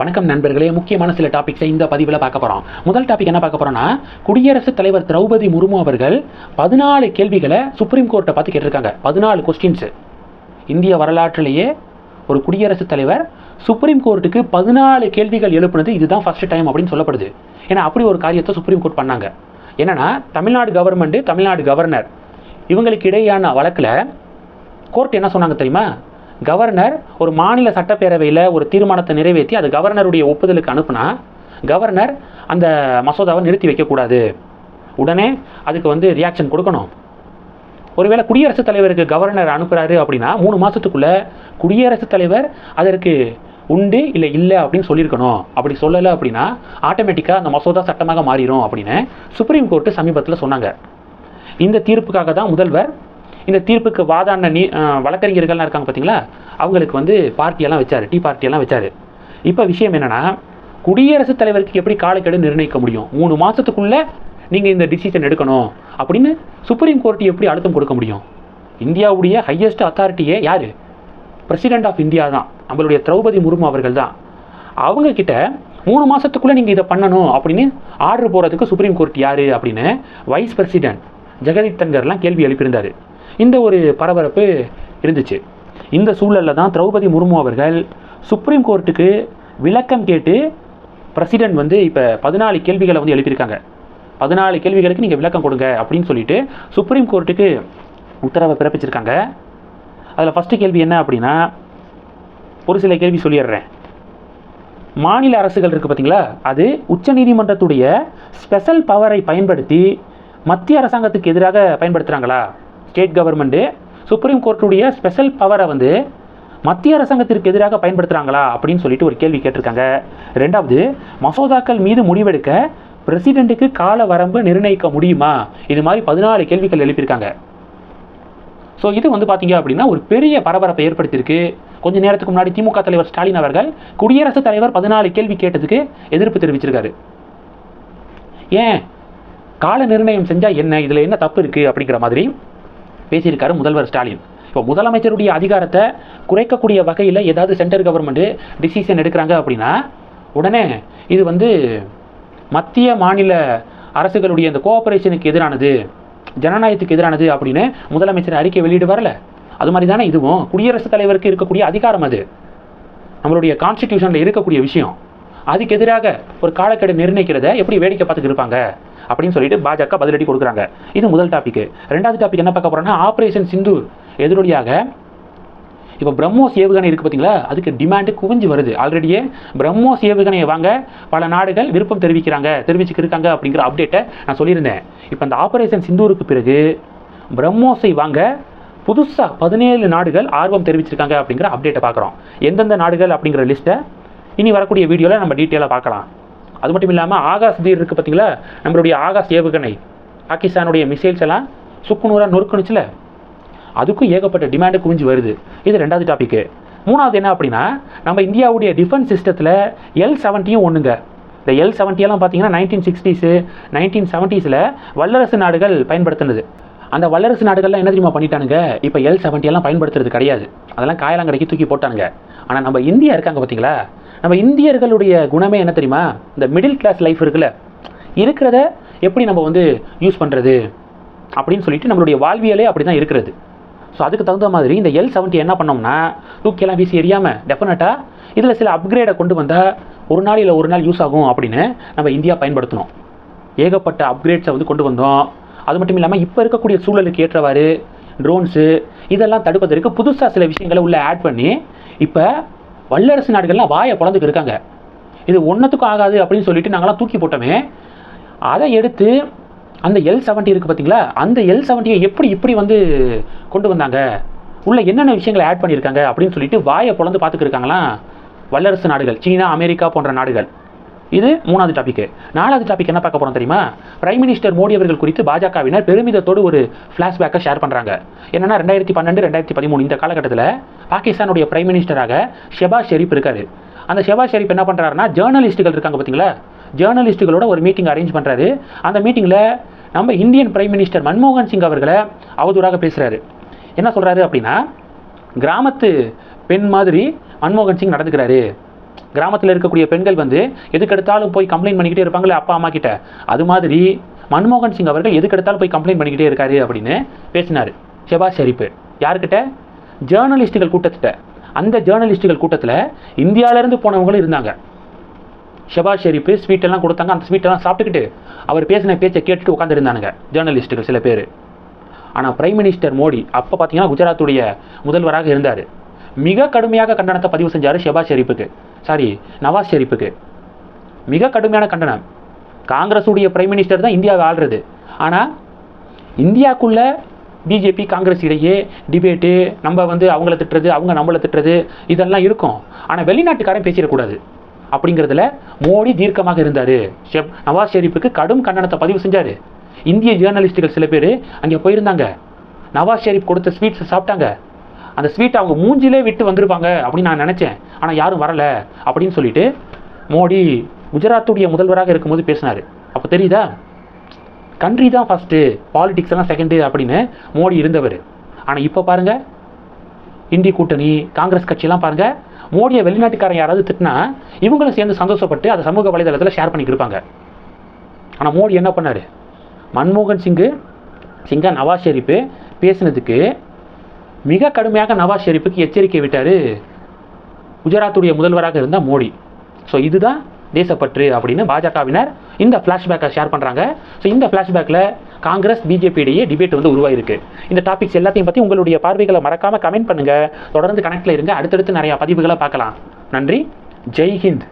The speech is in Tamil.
வணக்கம் நண்பர்களே. முக்கியமான சில டாபிக்ஸை இந்த பதிவில் பார்க்க போகிறோம் முதல் டாபிக் என்ன பார்க்க போகிறோம்னா குடியரசுத் தலைவர் திரௌபதி முர்மு அவர்கள் பதினாலு கேள்விகளை சுப்ரீம் கோர்ட்டை பார்த்து கேட்டிருக்காங்க. பதினாலு கொஸ்டின்ஸு இந்திய வரலாற்றிலேயே ஒரு குடியரசுத் தலைவர் சுப்ரீம் கோர்ட்டுக்கு பதினாலு கேள்விகள் எழுப்புனது இதுதான் ஃபர்ஸ்ட் டைம் அப்படின்னு சொல்லப்படுது. ஏன்னா அப்படி ஒரு காரியத்தை சுப்ரீம் கோர்ட் பண்ணாங்க. என்னென்னா தமிழ்நாடு கவர்மெண்ட்டு தமிழ்நாடு கவர்னர் இவங்களுக்கு இடையேயான வழக்கில் கோர்ட் என்ன சொன்னாங்க தெரியுமா? கவர்னர் ஒரு மாநில சட்டப்பேரவையில் ஒரு தீர்மானத்தை நிறைவேற்றி அது கவர்னருடைய ஒப்புதலுக்கு அனுப்புனா கவர்னர் அந்த மசோதாவை நிறுத்தி வைக்கக்கூடாது. உடனே அதுக்கு வந்து ரியாக்ஷன் கொடுக்கணும். ஒருவேளை குடியரசுத் தலைவருக்கு கவர்னர் அனுப்புகிறாரு அப்படின்னா மூணு மாதத்துக்குள்ளே குடியரசுத் தலைவர் அதற்கு உண்டு இல்லை இல்லை அப்படின்னு சொல்லியிருக்கணும். அப்படி சொல்லலை அப்படின்னா ஆட்டோமேட்டிக்காக அந்த மசோதா சட்டமாக மாறிடும் அப்படின்னு சுப்ரீம் கோர்ட்டு சமீபத்தில் சொன்னாங்க. இந்த தீர்ப்புக்காக தான் முதல்வர் இந்த தீர்ப்புக்கு வாதாடின நீ வழக்கறிஞர்கள்லாம் இருக்காங்க பார்த்தீங்களா அவங்களுக்கு வந்து பார்ட்டியெல்லாம் வச்சார் டீ பார்ட்டியெல்லாம் வச்சார். இப்போ விஷயம் என்னென்னா குடியரசுத் தலைவருக்கு எப்படி காலக்கெடு நிர்ணயிக்க முடியும்? மூணு மாதத்துக்குள்ளே நீங்கள் இந்த டிசிஷன் எடுக்கணும் அப்படின்னு சுப்ரீம் கோர்ட் எப்படி அழுத்தம் கொடுக்க முடியும்? இந்தியாவுடைய ஹையஸ்ட் அத்தாரிட்டியே யார்? பிரசிடென்ட் ஆஃப் இந்தியா தான். நம்மளுடைய திரௌபதி முர்மு அவர்கள் தான். அவங்கக்கிட்ட மூணு மாதத்துக்குள்ளே நீங்கள் இதை பண்ணணும் அப்படின்னு ஆர்டர் போகிறதுக்கு சுப்ரீம் கோர்ட் யார் அப்படின்னு வைஸ் பிரசிடென்ட் ஜெகதீப் தங்கர்லாம் கேள்வி எழுப்பியிருந்தார். இந்த ஒரு பரபரப்பு இருந்துச்சு. இந்த சூழலில் தான் திரௌபதி முர்மு அவர்கள் சுப்ரீம் கோர்ட்டுக்கு விளக்கம் கேட்டு பிரசிடென்ட் வந்து இப்போ பதினாலு கேள்விகளை வந்து எழுப்பியிருக்காங்க. பதினாலு கேள்விகளுக்கு நீங்கள் விளக்கம் கொடுங்க அப்படின்னு சொல்லிட்டு சுப்ரீம் கோர்ட்டுக்கு உத்தரவை பிறப்பிச்சிருக்காங்க. அதில் ஃபஸ்ட்டு கேள்வி என்ன அப்படின்னா ஒரு சில கேள்வி சொல்லிடுறேன். மாநில அரசுகள் இருக்குது பார்த்தீங்களா அது உச்சநீதிமன்றத்துடைய ஸ்பெஷல் பவரை பயன்படுத்தி மத்திய அரசாங்கத்துக்கு எதிராக பயன்படுத்துகிறாங்களா ஸ்டேட் கவர்மெண்ட்டு சுப்ரீம் கோர்ட்டுடைய ஸ்பெஷல் பவரை வந்து மத்திய அரசாங்கத்திற்கு எதிராக பயன்படுத்துகிறாங்களா அப்படின்னு சொல்லிட்டு ஒரு கேள்வி கேட்டிருக்காங்க. ரெண்டாவது மசோதாக்கள் மீது முடிவெடுக்க பிரசிடெண்ட்டுக்கு கால வரம்பு நிர்ணயிக்க முடியுமா? இது மாதிரி பதினாலு கேள்விகள் எழுப்பியிருக்காங்க. ஸோ இது வந்து பார்த்தீங்க அப்படின்னா ஒரு பெரிய பரபரப்பை ஏற்படுத்தியிருக்கு. கொஞ்ச நேரத்துக்கு முன்னாடி திமுக தலைவர் ஸ்டாலின் அவர்கள் குடியரசுத் தலைவர் பதினாலு கேள்வி கேட்டதுக்கு எதிர்ப்பு தெரிவிச்சிருக்காரு. ஏன்? கால நிர்ணயம் செஞ்சால் என்ன? இதில் என்ன தப்பு இருக்குது அப்படிங்கிற மாதிரி பேசியிருக்காரு முதல்வர் ஸ்டாலின். இப்போ முதலமைச்சருடைய அதிகாரத்தை குறைக்கக்கூடிய வகையில் ஏதாவது சென்ட்ரல் கவர்மெண்ட்டு டிசிஷன் எடுக்கிறாங்க அப்படின்னா உடனே இது வந்து மத்திய மாநில அரசுகளுடைய இந்த கோஆபரேஷனுக்கு எதிரானது ஜனநாயகத்துக்கு எதிரானது அப்படின்னு முதலமைச்சர் அறிக்கை வெளியிடு வரல. அது மாதிரி தானே இதுவும்? குடியரசுத் தலைவருக்கு இருக்கக்கூடிய அதிகாரம் அது. நம்மளுடைய கான்ஸ்டிடியூஷனில் இருக்கக்கூடிய விஷயம். அதுக்கு எதிராக ஒரு காலக்கெடு நிர்ணயிக்கிறத எப்படி வேடிக்கை பார்த்துக்கிருப்பாங்க அப்படின்னு சொல்லிட்டு பாஜக பதிலடி கொடுக்குறாங்க. இது முதல் டாபிக் ரெண்டாவது டாபிக் என்ன பார்க்க போறோம்னா ஆபரேஷன் சிந்தூர் எதிரொலியாக இப்போ பிரம்மோஸ் ஏவுகணை இருக்குது பார்த்தீங்களா அதுக்கு டிமாண்டு குவிஞ்சு வருது. ஆல்ரெடியே பிரம்மோஸ் ஏவுகணையை வாங்க பல நாடுகள் விருப்பம் தெரிவிக்கிறாங்க தெரிவிச்சுக்கிருக்காங்க அப்படிங்கிற அப்டேட்டை நான் சொல்லியிருந்தேன். இப்போ அந்த ஆபரேஷன் சிந்தூருக்கு பிறகு பிரம்மோஸை வாங்க புதுசாக பதினேழு நாடுகள் ஆர்வம் தெரிவிச்சிருக்காங்க அப்படிங்கிற அப்டேட்டை பார்க்குறோம். எந்தெந்த நாடுகள் அப்படிங்கிற லிஸ்ட்டை இனி வரக்கூடிய வீடியோவில் நம்ம டீட்டெயிலாக பார்க்கலாம். அது மட்டும் இல்லாமல் ஆகாஷ் தீர் இருக்குது பார்த்தீங்களா நம்மளுடைய ஆகாஷ் ஏவுகணை. பாகிஸ்தானுடைய மிசைல்ஸ் எல்லாம் சுக்குநூறாக நொறுக்கணுச்சுல அதுக்கும் ஏகப்பட்ட டிமாண்டு குவிஞ்சு வருது. இது ரெண்டாவது டாப்பிக்கு மூணாவது என்ன அப்படின்னா நம்ம இந்தியாவுடைய டிஃபென்ஸ் சிஸ்டத்தில் எல் செவன்ட்டியும் ஒன்றுங்க இந்த எல் செவன்ட்டியெல்லாம் பார்த்தீங்கன்னா நைன்டீன் சிக்ஸ்டீஸு நைன்டீன் செவன்ட்டீஸில் வல்லரசு நாடுகள் பயன்படுத்தினது. அந்த வல்லரசு நாடுகள்லாம் என்ன தெரியுமா பண்ணிட்டானுங்க? இப்போ எல் செவன்ட்டியெல்லாம் பயன்படுத்துறது கிடையாது. அதெல்லாம் காயலாங்கடைக்கு தூக்கி போட்டானுங்க. ஆனால் நம்ம இந்தியா இருக்காங்க பார்த்தீங்களா நம்ம இந்தியர்களுடைய குணமே என்ன தெரியுமா? இந்த மிடில் கிளாஸ் லைஃப் இருக்குல்ல. இருக்கிறத எப்படி நம்ம வந்து யூஸ் பண்ணுறது அப்படின்னு சொல்லிட்டு நம்மளுடைய வாழ்வியலே அப்படி தான் இருக்கிறது. ஸோ அதுக்கு தகுந்த மாதிரி இந்த எல் செவன்ட்டி என்ன பண்ணோம்னா தூக்கியெல்லாம் வீசி எரியாமல் டெஃபினட்டாக இதில் சில அப்கிரேடை கொண்டு வந்தால் ஒரு நாள் இல்லை ஒரு நாள் யூஸ் ஆகும் அப்படின்னு நம்ம இந்தியா பயன்படுத்தணும் ஏகப்பட்ட அப்கிரேட்ஸை வந்து கொண்டு வந்தோம். அது மட்டும் இல்லாமல் இப்போ இருக்கக்கூடிய சூழலுக்கு ஏற்றவாறு ட்ரோன்ஸு இதெல்லாம் தடுப்பதற்கு புதுசாக சில விஷயங்களை உள்ளே ஆட் பண்ணி இப்போ வல்லரசு நாடுகள்லாம் வாயை குழந்தைக்கு இருக்காங்க. இது ஒன்றத்துக்கும் ஆகாது அப்படின்னு சொல்லிட்டு நாங்களாம் தூக்கி போட்டோமே. அதை எடுத்து அந்த எல் செவன்ட்டி இருக்குது பார்த்தீங்களா அந்த எல் செவன்ட்டியை எப்படி இப்படி வந்து கொண்டு வந்தாங்க? உள்ள என்னென்ன விஷயங்களை ஆட் பண்ணியிருக்காங்க அப்படின்னு சொல்லிட்டு வாயை பொழந்து பார்த்துக்கிருக்காங்களாம் வல்லரசு நாடுகள். சீனா அமெரிக்கா போன்ற நாடுகள். இது மூணாவது டாபிக் நாலாவது டாபிக் என்ன பார்க்க போகிறோம் தெரியுமா? பிரைம் மினிஸ்டர் மோடி அவர்கள் குறித்து பாஜகவினர் பெருமிதத்தோடு ஒரு ஃப்ளாஷ்பேக்கை ஷேர் பண்ணுறாங்க என்னன்னா ரெண்டாயிரத்தி பன்னெண்டு ரெண்டாயிரத்தி பதிமூணு இந்த காலகட்டத்தில் பாகிஸ்தானுடைய பிரைம் மினிஸ்டராக ஷெபா ஷெரீப் இருக்காரு. அந்த ஷெபா ஷெரீப் என்ன பண்ணுறாருன்னா ஜேர்னலிஸ்ட்டுகள் இருக்காங்க பார்த்தீங்களா ஜேர்னலிஸ்ட்டுகளோட ஒரு மீட்டிங் அரேஞ்ச் பண்ணுறாரு அந்த மீட்டிங்கில் நம்ம இந்தியன் பிரைம் மினிஸ்டர் மன்மோகன் சிங் அவர்களை அவதூறாக பேசுகிறாரு என்ன சொல்கிறாரு அப்படின்னா கிராமத்து பெண் மாதிரி மன்மோகன் சிங் நடந்துக்கிறாரு. கிராமத்தில் இருக்கக்கூடிய பெண்கள் வந்து எதுக்கெடுத்தாலும் போய் கம்ப்ளைண்ட் பண்ணிக்கிட்டே இருப்பாங்களே அப்பா அம்மா கிட்ட. அது மாதிரி மன்மோகன் சிங் அவர்கள் எதுக்கெடுத்தாலும் போய் கம்ப்ளைண்ட் பண்ணிக்கிட்டே இருக்காரு அப்படின்னு பேசினார். ஷெபாஸ் ஷெரீப்பு யாருக்கிட்ட? ஜேர்னலிஸ்ட்டுகள் கூட்டத்திட்ட. அந்த ஜேர்னலிஸ்ட்டுகள் கூட்டத்தில் இந்தியாவிலேருந்து போனவங்களும் இருந்தாங்க. ஷெபாஸ் ஷெரீப்பு ஸ்வீட் எல்லாம் கொடுத்தாங்க. அந்த ஸ்வீட் எல்லாம் சாப்பிட்டுக்கிட்டு அவர் பேசின பேச்சை கேட்டுட்டு உட்காந்துருந்தானுங்க ஜேர்னலிஸ்ட்டுகள் சில பேர். ஆனால் பிரைம் மினிஸ்டர் மோடி அப்போ பார்த்தீங்கன்னா குஜராத்துடைய முதல்வராக இருந்தார். மிக கடுமையாக கண்டனத்தை பதிவு செஞ்சார் ஷெபாஸ் ஷெரீப்புக்கு சாரி நவாஸ் ஷெரீப்புக்கு மிக கடுமையான கண்டனம். காங்கிரஸுடைய பிரைம் மினிஸ்டர் தான் இந்தியாவை ஆள்றது. ஆனால் இந்தியாக்குள்ள பிஜேபி காங்கிரஸ் இடையே டிபேட்டு நம்ம வந்து அவங்கள திட்டுறது அவங்க நம்மளை திட்டுறது இதெல்லாம் இருக்கும். ஆனால் வெளிநாட்டுக்காரன் பேசிடக்கூடாது. அப்படிங்கிறதுல மோடி தீர்க்கமாக இருந்தார். ஷெப் நவாஸ் ஷெரீஃபுக்கு கடும் கண்டனத்தை பதிவு செஞ்சார். இந்திய ஜேர்னலிஸ்ட்டுகள் சில பேர் அங்கே போயிருந்தாங்க. நவாஸ் ஷெரீப் கொடுத்த ஸ்வீட்ஸை சாப்பிட்டாங்க. அந்த ஸ்வீட் அவங்க மூஞ்சிலே விட்டு வந்திருப்பாங்க அப்படின்னு நான் நினச்சேன். ஆனால் யாரும் வரலை அப்படின்னு சொல்லிட்டு மோடி குஜராத்துடைய முதல்வராக இருக்கும்போது பேசினார். அப்போ தெரியுதா? கண்ட்ரி தான் ஃபஸ்ட்டு பாலிடிக்ஸ் எல்லாம் செகண்டு அப்படின்னு மோடி இருந்தவர். ஆனால் இப்போ பாருங்கள் இந்தி கூட்டணி காங்கிரஸ் கட்சியெல்லாம் பாருங்கள் மோடியை வெளிநாட்டுக்காரன் யாராவது திட்டினா இவங்களும் சேர்ந்து சந்தோஷப்பட்டு அதை சமூக வலைதளத்தில் ஷேர் பண்ணிக்கிருப்பாங்க ஆனால் மோடி என்ன பண்ணார்? மன்மோகன் சிங்கு சிங்கா நவாஸ் ஷெரீப்பு பேசினதுக்கு மிக கடுமையாக நவாஸ் ஷெரீஃபுக்கு எச்சரிக்கை விட்டார். குஜராத்துடைய முதல்வராக இருந்த மோடி. ஸோ இதுதான் தேசப்பற்று அப்படின்னு பாஜகவினர் இந்த ஃப்ளாஷ்பேக்கை ஷேர் பண்ணுறாங்க ஸோ இந்த ஃப்ளாஷ்பேக்கில் காங்கிரஸ் பிஜேபி இடையே டிபேட் வந்து உருவாயிருக்கு. இந்த டாபிக்ஸ் எல்லாத்தையும் பற்றி உங்களுடைய பார்வைகளை மறக்காமல் கமெண்ட் பண்ணுங்கள் தொடர்ந்து கனெக்டில் இருங்க. அடுத்தடுத்து நிறையா பதிவுகளை பார்க்கலாம். நன்றி. ஜெய் ஹிந்த்.